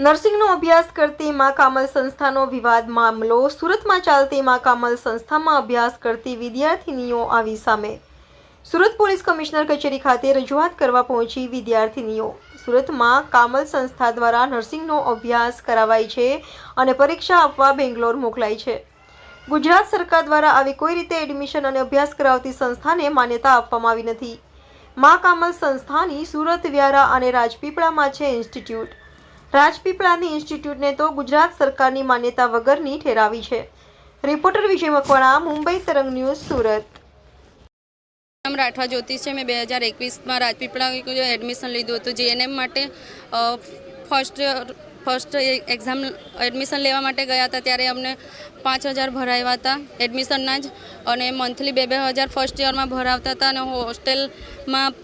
નર્સિંગનો અભ્યાસ કરતી મા કામલ સંસ્થાનો વિવાદ મામલો સુરતમાં ચાલતી મા કામલ સંસ્થામાં અભ્યાસ કરતી વિદ્યાર્થિનીઓ આવી સામે. સુરત પોલીસ કમિશનર કચેરી ખાતે રજૂઆત કરવા પહોંચી વિદ્યાર્થિનીઓ. સુરતમાં કામલ સંસ્થા દ્વારા નર્સિંગનો અભ્યાસ કરાવાય છે અને પરીક્ષા આપવા બેંગ્લોર મોકલાય છે. ગુજરાત સરકાર દ્વારા આવી કોઈ રીતે એડમિશન અને અભ્યાસ કરાવતી સંસ્થાને માન્યતા આપવામાં આવી નથી. મા કામલ સંસ્થાની સુરત વ્યારા અને રાજપીપળામાં છે ઇન્સ્ટિટ્યૂટ. રાજપીપળાની ઇન્સ્ટિટ્યૂટને તો ગુજરાત સરકારની માન્યતા વગરની ઠેરાવી છે. રિપોર્ટર વિજય મકવાણા, મુંબઈ તરંગ ન્યૂઝ, સુરત. નામ રાઠવા જ્યોતિષ છે. મેં બે હજાર એકવીસમાં રાજપીપળા એડમિશન લીધું હતું, જીએનએમ માટે ફર્સ્ટ ફર્સ્ટ એક્ઝામ એડમિશન લેવા માટે ગયા હતા. ત્યારે અમને પાંચ હજાર ભરાવ્યા હતા એડમિશનના જ. અને મંથલી બે બે હજાર ફર્સ્ટ યરમાં ભરાવતા હતા. અને હોસ્ટેલમાં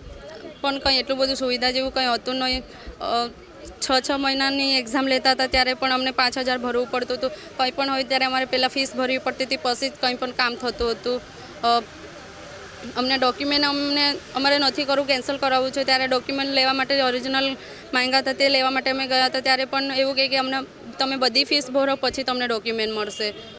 પણ કંઈ એટલું બધું સુવિધા જેવું કંઈ હતું નહીં. છ છ મહિનાની એક્ઝામ લેતા હતા ત્યારે પણ અમને પાંચ હજાર ભરવું પડતું હતું. કંઈ પણ હોય ત્યારે અમારે પહેલાં ફીસ ભરવી પડતી હતી, પછી જ કંઈ પણ કામ થતું હતું. અમને ડોક્યુમેન્ટ અમને, અમારે નથી કરવું કેન્સલ કરાવવું છે. ત્યારે ડોક્યુમેન્ટ લેવા માટે ઓરિજિનલ માંગ્યા હતા, તે લેવા માટે અમે ગયા હતા. ત્યારે પણ એવું કહે કે અમને, તમે બધી ફીસ ભરો, પછી તમને ડોક્યુમેન્ટ મળશે.